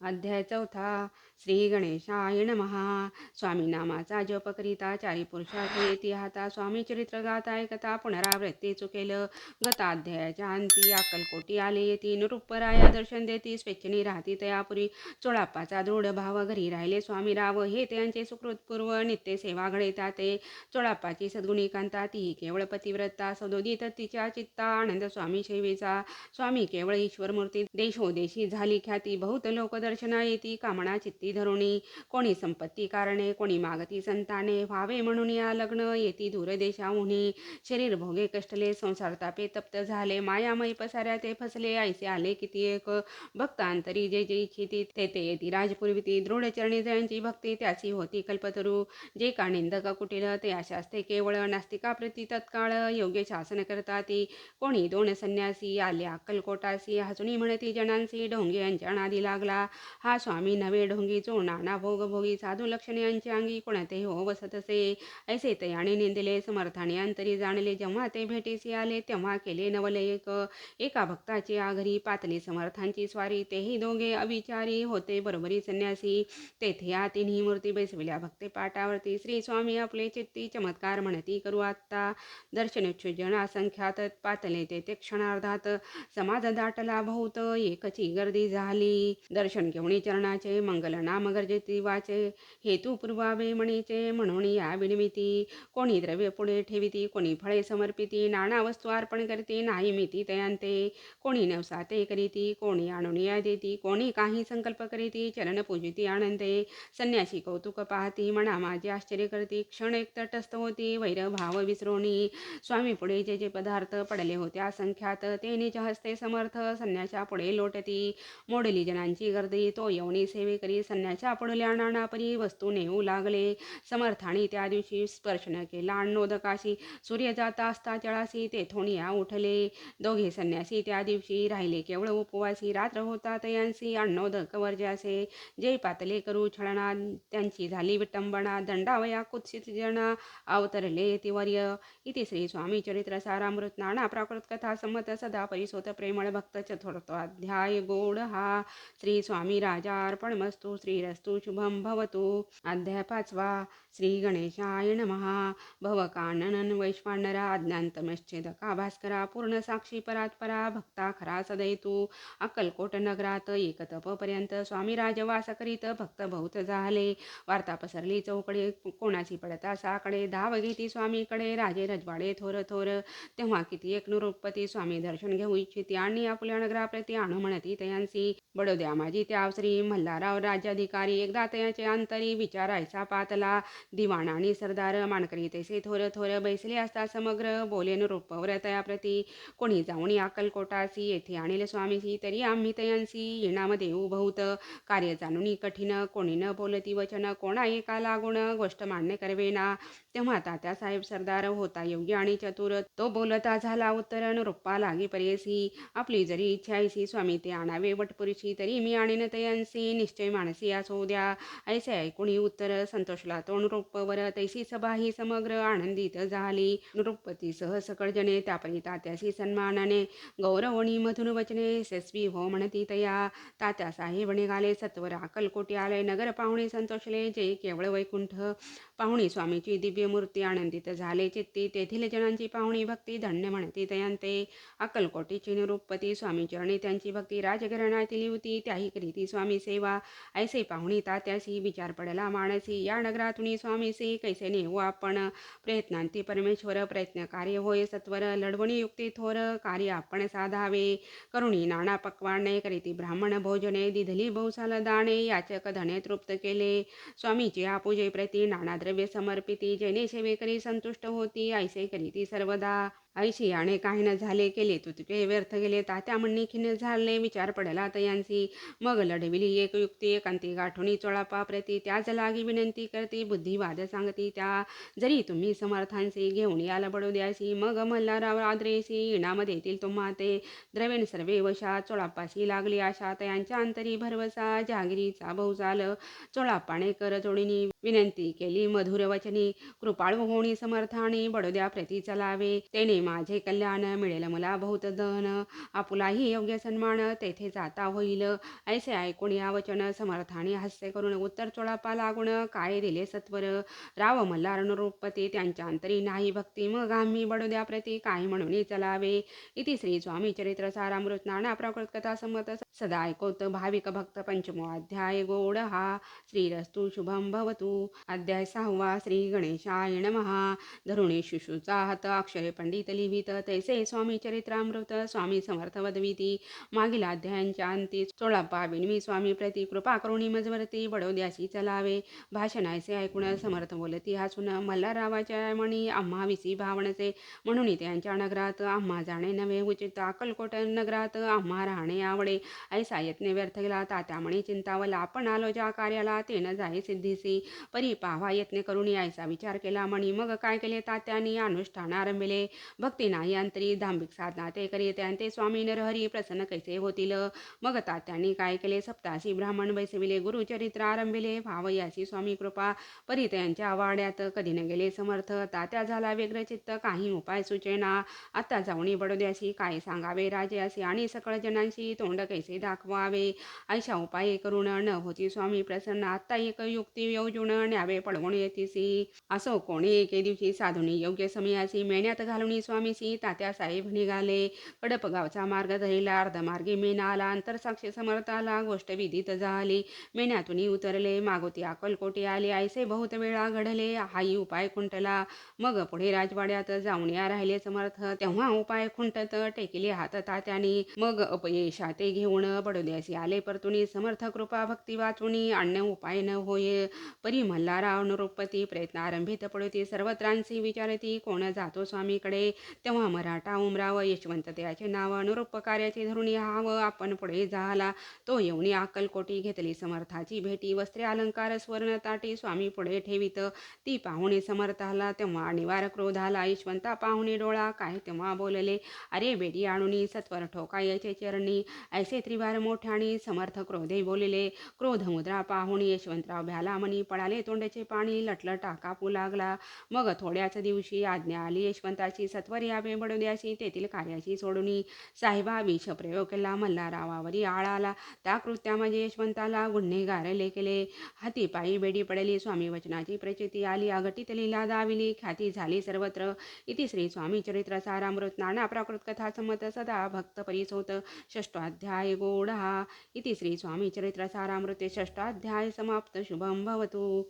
अध्याय चौथा श्री गणेशाय नमहा स्वामी नामाचा जप करिता चारी पुरुषार्थ येती हाता स्वामी चरित्र गाता ऐकता पुनरावृत्ती चुकेल. गता अध्यायाच्या अंती अक्कलकोटी आले येती. नृपराया दर्शन देती. स्वेच्छेने राहती तयापुरी. चोळाप्पाचा दृढ भाव घरी राहिले स्वामी राव हे त्यांचे सुकृतपूर्व नित्य सेवा घडीता ते. चोळाप्पाची सद्गुणी कांता ती केवळ पतिव्रता. सदोदित तिच्या चित्ता आनंद स्वामी सेवेचा. स्वामी केवळ ईश्वरमूर्ती. देशोदेशी झाली ख्याती. बहुत लोक दर्शना येती कामना चित्ती धरुणी. कोणी संपत्ती कारणे कोणी मागती संताने. व्हावे म्हणून या लग्न येती दूरदेशाहुनी शरीर भोगे कष्टले संसार तापे तप्त झाले. मायामय पसाऱ्या ते फसले ऐसे आले किती एक. भक्तांतरी जे जे इच्छिती ते ते येती. राजपूर्वीती दृढ जयांची भक्ती त्याची होती कल्पतरू. जे का निंदक कुटील ते शास्ते केवळ नास्तिकाप्रती तत्काळ. योग्य शासन करता ती कोणी दोन संन्यासी आल्या अक्कलकोटासी. हसुनी म्हणती जणांसी ढोंगे यांच्या नादी लागला. हा स्वामी नवे ढोंगी जो नाना भोगभोगी साधू लक्षणे यांच्या अंगी कोणते हो वसतसे ऐसे तयाने निंदिले समर्थाने अंतरी जाणले जेव्हा ते भेटीसी आले तेव्हा केले नवले एक. एका भक्ताची आघरी पातली समर्थांची स्वारी तेही दोघे अविचारी होते बरोबरी संन्यासी. तेथे या तिन्ही मूर्ती बैसविल्या भक्ते पाटावरती. श्री स्वामी आपले चित्ती चमत्कार म्हणती करू आत्ता. दर्शनोच्छुजन असंख्यात पातले ते ते क्षणार्धात समाज दाटला बहुत. एकची गर्दी झाली. दर्शन घेऊन चरणाचे मंगल नाम गरजेती वाचे हेतू पूर्वावे म्हणीचे म्हणून या विनिमिती कोणी द्रव्य पुढे ठेविती कोणी फळे समर्पिती नाना वस्तू अर्पण करते नाही मिती तयांते कोणी नवसाते करीती कोणी आणून या देती कोणी काही संकल्प करीती चरण पूजिती आनंदे संन्यासी कौतुक पाहती म्हणा माझे आश्चर्य करती क्षण एक तटस्थ होती वैर भाव विसरोनी स्वामी पुढे जे जे पदार्थ पडले होते असंख्यात ते निज हस्ते समर्थ संन्याच्या पुढे लोटती मोडली जनांची गर्दी तो येऊनी सेवे करी संन्याच्या पडल्या नानापरी वस्तू नेऊ लागले. समर्थाने त्या दिवशी स्पर्शन केला. अण्णोदकाशी सूर्य जाता असता तळाशी तेथून या उठले. दोघे संन्यासी त्या दिवशी राहिले. केवळ उपवासी रात्र होता तयांसी अण्णोदक वर्जासे जे पातले करू छळणा त्यांची झाली विटंबना दंडावया कुत्सित जना अवतरले तिवर्य इति श्री स्वामी चरित्र सारामृत नाना प्राकृत कथा संमत सदा परिसोत प्रेमळ भक्त चतुर्थो अध्याय गोड हा. श्री स्वामी राजार्पणमस्तु श्रीरस्तु शुभम भवतु। अध्याय पाचवा श्री गणेशाय महा भवकानन वैश्वानरा अज्ञानतमश्चेदका भास्करा पूर्ण साक्षी परात्परा भक्ता खरा सदयतु अक्कलकोट नगरात एकतपपर्यंत स्वामी राजवास करीत भक्त बहुत झाले। वार्ता पसरली चौकडे कोणाची पडता साकडे। धाव घेती स्वामीकडे राजे रजवाडे थोर थोर। तेव्हा किती एक निरुपती स्वामी दर्शन घेऊ इच्छिती आणि आपल्या नगराप्रती आणू म्हणती तयांसी। बडोद्या माझी त्या श्री मल्हारराव राज्याधिकारी. एकदा तयाचे अंतरी विचारायचा पातला. दिवाण आणि सरदार मानकरी तैसे थोर थोर बैसले असता समग्र बोलेन रूपवर तयाप्रती कोणी जाऊन अक्कलकोटासी येथे आणले स्वामीसी तरी आम्ही तयांसी येणामध्ये उभवत कार्य जाणून कठीण कोणी न बोलती वचन कोणा एका लागून गोष्ट मान्य करवेना. तेव्हा तात्यासाहेब सरदार होता योग्य आणि चतुर. तो बोलता झाला उत्तर रूप्पा लागी परेसी आपली जरी इच्छा ऐसी स्वामी ते आणावे वटपुरीशी तरी मी आणीन तयांसी निश्चय मानसी असो द्या. ऐसे ऐकुणी उत्तर संतोषला तो नृपवर तैसी सभा ही समग्र आनंदित झाली. नृपती सह सकळ जने त्यापरी तात्याशी सन्मानाने गौरवणी मधुर वचने यशस्वी हो म्हणती तया. तात्या साहेब निघाले सत्वर अकलकोटी आले नगर पाहुणे संतोषले जे केवळ वैकुंठ पाहुणी स्वामीची दिव्य मूर्ती आनंदित झाले चित्ती. तेथील जणांची पाहुणी भक्ती धन्य म्हणती. तयांते अक्कलकोटीची निरुपती स्वामी चरणी त्यांची भक्ती राजघराण्यातील होती त्याही करीती स्वामी सेवा. ऐसे पाहुणी तात्यासी विचार पडला माणसी. या नगरातून स्वामीसी कैसे नेऊ आपण? प्रयत्नांती परमेश्वर प्रयत्न कार्य होय. सत्वर लढवणी युक्ती थोर कार्य आपण साधावे. करुणी नाना पक्वाने करीती ब्राह्मण भोजने. दिधली बहुसाल दाणे. याचक धने तृप्त केले. स्वामीची आपूजे प्रती नाना द्रव्य समर्पिती. जेणे सेवेकरी संतुष्ट होती ऐसे करी ती सर्वदा. ऐशी आणि काही न झाले केले तू तुझे व्यर्थ गेले तात्या म्हणणे खिन्न झाले विचार पडला तयांसी मग लढविली एक युक्ती एकांती गाठोणी चोळापा प्रती त्याच लागी विनंती करते बुद्धिवाद सांगती त्या. जरी तुम्ही समर्थांशी घेऊन याला बडू द्यासी मग मल्हाराव आद्रेसी इणामध्ये येतील तुम्हा ते. द्रवेण सर्वे वशा चोळापाशी लागली आशा तयांच्या अंतरी भरवसा जहागिरीचा झालं. चोळापाने कर जोडीनी विनंती केली. मधुर वचनी कृपाळू होणी समर्थाने बडोद्या प्रती चलावे. तेने माझे कल्याण मिळेल मला बहुत धन. आपुलाही योग्य सन्मान तेथे जाता होईल. ऐसे ऐकून या वचन समर्थाने हास्य करून उत्तर चोळापा लागून काय दिले सत्वर? राव मल्हार नृपती त्यांच्या अंतरी नाही भक्ती. मग आम्ही बडोद्या प्रती काय म्हणून चलावे? इति श्री स्वामी चरित्र सारामृत नाना प्राकृत कथा संमत सदा ऐकोत भाविक भक्त पंचमो अध्याय गोड हा. श्रीरस्तु शुभम भवतु. अध्याय सहावा श्री गणेशाय महा धरुणे शिशुचा हात अक्षरे पंडित लिहित तैसे स्वामी चरित्रामृत स्वामी समर्थ वदविती। मागील अध्यायांच्या अंती चोळाप्पा विनवी स्वामी प्रति कृपा करुणी मजवरती बडोद्यासी चलावे। भाषण ऐसे ऐकून समर्थ बोलती हसून मल्हाररावाच्या मणी आम्हा विसी भावनसे। म्हणून त्यांच्या नगरात आम्हा जाणे नव्हे उचित अक्कलकोट नगरात आम्हा राहणे आवडे। ऐसा यत्न व्यर्थ गेला तात्या चिंतावला आपण आलो ज्या कार्याला तेन न जाई सिद्धीसी। परी पावा यत्न करून यायचा विचार केला म्हणी मग काय केले? तात्यानी अनुष्ठान आरंभिले. भक्ती यांत्री अंतरी साधना ते करी ते स्वामी नरहरी प्रसन्न कैसे होतील? मग तात्यांनी काय केले? सप्तासी ब्राह्मण बैसविले. गुरुचरित्र आरंभिले. भावयासी स्वामी कृपा परी त्यांच्या वाड्यात कधी न गेले समर्थ. तात्या झाला वेगळं चित्त. काही उपाय सुचेना. आता जाऊनी बडोद्याशी काय सांगावे? राजे असे आणि सकळ जणांशी तोंड कैसे दाखवावे? अशा उपाय करून न होती स्वामी प्रसन्न. आत्ता एक युक्ती योजून न्यावे पडवून येतीसी. असो कोणी एके दिवशी साधुनी योग्य समयासी मेण्यात घालून स्वामीसी. तात्या साहेब निघाले. कडप गावचा मार्ग धरिला अर्धमार्गी मेना आला अंतरसाक्षी समर्थाला गोष्ट विधित झाली. मेण्यातून उतरले. मागोती अकलकोटी आले. ऐसे बहुत वेळा घडले. हाही उपाय खुंटला. मग पुढे राजवाड्यात जाऊन या राहिले समर्थ. तेव्हा उपाय खुंटत टेकिले हात तात्यानी. मग अपयशा ते घेऊन बडोद्यासी आले परतुनी. समर्थ कृपा भक्ती वाचुनी. अन्य उपाय न होय. परी मल्हाराव नृपती प्रयत्न आरंभित पडती. सर्वत्रांशी विचारती कोण जातो स्वामीकडे? तेव्हा मराठा उमराव यशवंत त्याचे नाव अनुरूप कार्याचे धरुणी हाव. आपण पुढे झाला तो येऊनी अक्कलकोटी घेतली. समर्थाची भेटी वस्त्रे अलंकार स्वर्ण ताटी स्वामी पुढे ठेवित. ती पाहुणे समर्थाला तेव्हा निवार क्रोधाला यशवंता पाहुणे डोळा काय तेव्हा बोलले? अरे बेडी आणूनी सत्वर ठोका याचे चरणी. ऐसे त्रिवार मोठ्याने समर्थ क्रोधे बोलले. क्रोध मुद्रा पाहुणे यशवंतराव भ्याला मनी आले. तोंडाचे पाणी लटलटा कापू लागला. मग थोड्याच दिवशी आज्ञा आली. यशवंताची सत्वर यावे बडोद्याशी तेथील कार्याची सोडून साहेबा विष प्रयोग केला. मल्हारावावरी आळाला त्या कृत्यामध्ये यशवंताला गुन्हेगार केले. हाती पायी बेडी पडली. स्वामी वचनाची प्रचिती आली. अघटित लीला दाविली. ख्याती झाली सर्वत्र. इति श्री स्वामी चरित्र सारामृत. नाना प्राकृत कथा समत सदा भक्त परिसोत. षष्ठाध्याय गोडहा इति श्री स्वामी चरित्र सारामृते. षष्ठाध्याय समाप्त. शुभम भवतु. o